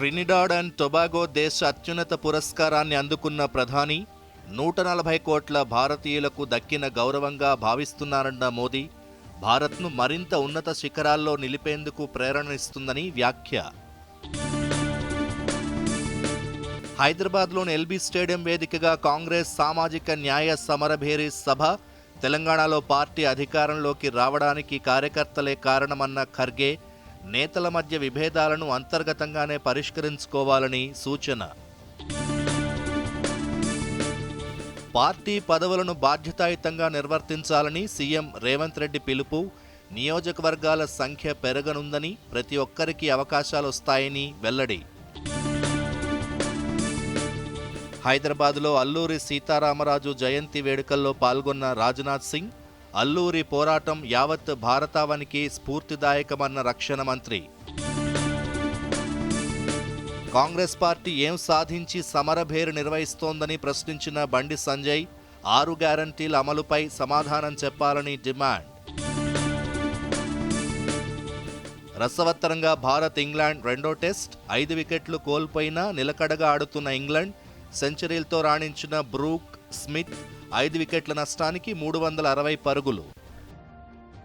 Trinidad and Tobago దేశ అత్యున్నత పురస్కారాన్ని అందుకున్న ప్రధాని నూట నలభై కోట్ల భారతీయులకు దక్కిన గౌరవంగా భావిస్తున్నారన్న మోదీ భారత్ను మరింత ఉన్నత శిఖరాల్లో నిలిపేందుకు ప్రేరణనిస్తుందని వ్యాఖ్య. హైదరాబాద్లోని ఎల్బీ స్టేడియం వేదికగా కాంగ్రెస్ సామాజిక న్యాయ సమరభేరి సభ తెలంగాణలో పార్టీ అధికారంలోకి రావడానికి కార్యకర్తలే కారణమన్న ఖర్గే నేతల మధ్య విభేదాలను అంతర్గతంగానే పరిష్కరించుకోవాలని సూచన. పార్టీ పదవులను బాధ్యతాయుతంగా నిర్వర్తించాలని సీఎం రేవంత్ రెడ్డి పిలుపు నియోజకవర్గాల సంఖ్య పెరగనుందని ప్రతి ఒక్కరికి అవకాశాలు వస్తాయని వెల్లడి. హైదరాబాద్లో అల్లూరి సీతారామరాజు జయంతి వేడుకల్లో పాల్గొన్న రాజ్నాథ్ సింగ్ అల్లూరి పోరాటం యావత్ భారతావనికి స్ఫూర్తిదాయకమన్న రక్షణ మంత్రి. కాంగ్రెస్ పార్టీ ఏం సాధించి సమరభేరు నిర్వహిస్తోందని ప్రశ్నించిన బండి సంజయ్ ఆరు గ్యారంటీల అమలుపై సమాధానం చెప్పాలని డిమాండ్. రసవత్తరంగా భారత్ ఇంగ్లాండ్ రెండో టెస్ట్ ఐదు వికెట్లు కోల్పోయినా నిలకడగా ఆడుతున్న ఇంగ్లాండ్ సెంచరీలతో రాణించిన బ్రూక్ స్మిత్ ఐదు వికెట్ల నష్టానికి మూడు వందల అరవై పరుగులు.